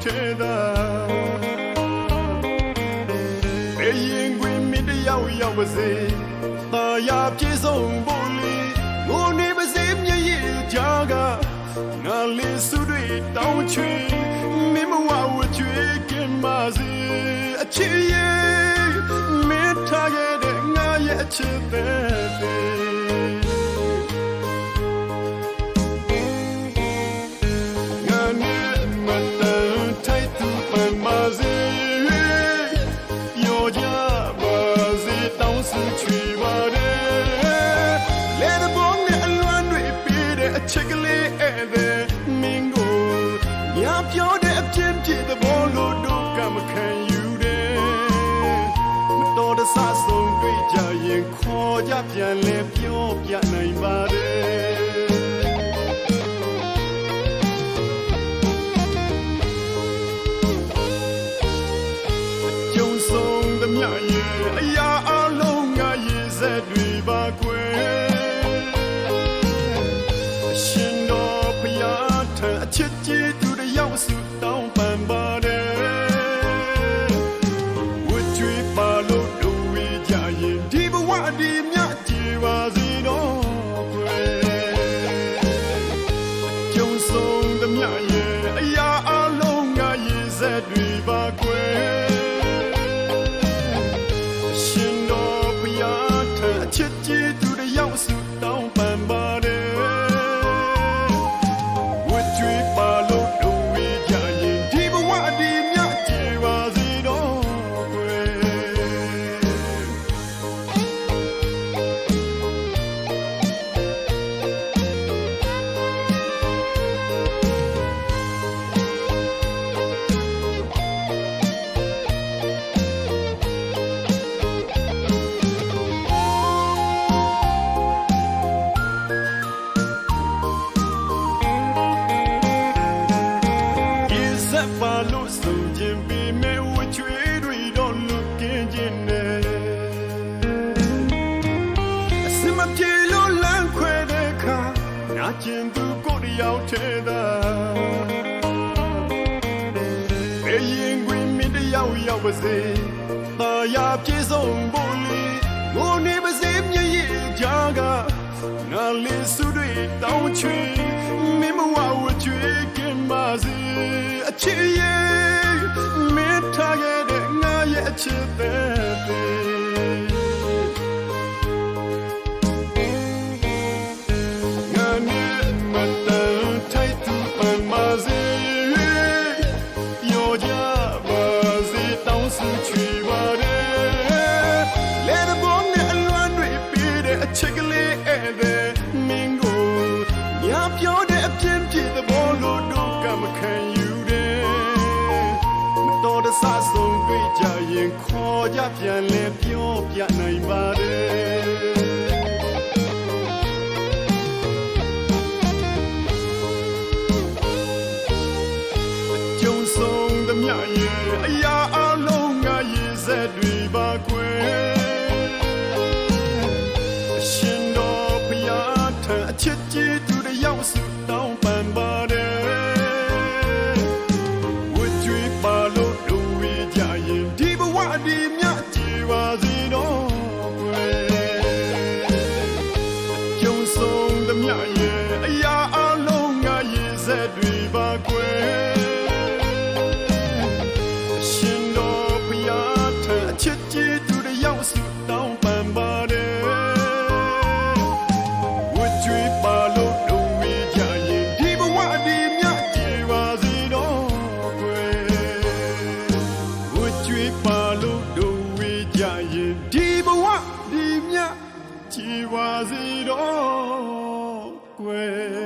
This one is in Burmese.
ယောက်ထဲသာဘယ်ရင်ခွင်မင်းတယောက်ရောက်ပါစေတာယာပြေဆုံးဖို့လေငိုနေပါစေမျက်ရည်ကြားကငါလေးစုတွေတောင်းချွေမင်းမဝဝချွေကင်ပါစေအချစ်ရဲ့မင်းထားခဲ့တဲ့ငါရဲ့အချစ်တဲ့ ချွေပါတယ်လဲတဲ့ဘုံနဲ့အလွမ်းတွေပြီးတဲ့အချက်ကလေးဧည့်သည်မင်းကိုညာပြောတဲ့အပြင်းပြေတဲ့ဘောလို့တို့ကမခံယူတယ်မတော်တဆဆုံးတွေ့ကြရင်ခေါ်ကြပြန်လဲပြောပြနိုင်ပါတယ်ကြုံဆုံးသမျှရဲ့အရာအလုံးငါရည် ဆက် ဒီစက်ပါလို့ဆိုခြင်းပေမဲ့ဝချွေးတွေတော့လွတ်ကင်းခြင်းနဲ့အစမပြေလို့လမ်းခွဲတဲ့ခါနာကျင်သူကိုယ်တယောက်ထဲသာဘယ်ရင်ခွင်မင်းတယောက်ရောက်ပါစေတာယာပြေဆုံးဖို့လေငိုနေ လေးစုတွေတောင်းချွေမင်းမဝဝချွေကင်ပါစေအချစ်ရဲ့မင်းထားခဲ့တဲ့ငါရဲ့အချစ်တဲ့ငါ ရင်ခေါ်ကြပြန်လဲပြောပြနိုင်ပါတယ်ကြုံဆုံးသမျှရဲ့အရာအလုံးငါရည်ဆက်တွေပါကွယ်အရှင်တော်ဘုရားထံအချစ်ကြီး ဒီမြတ်ကြည်ပါစေတော့ကွယ်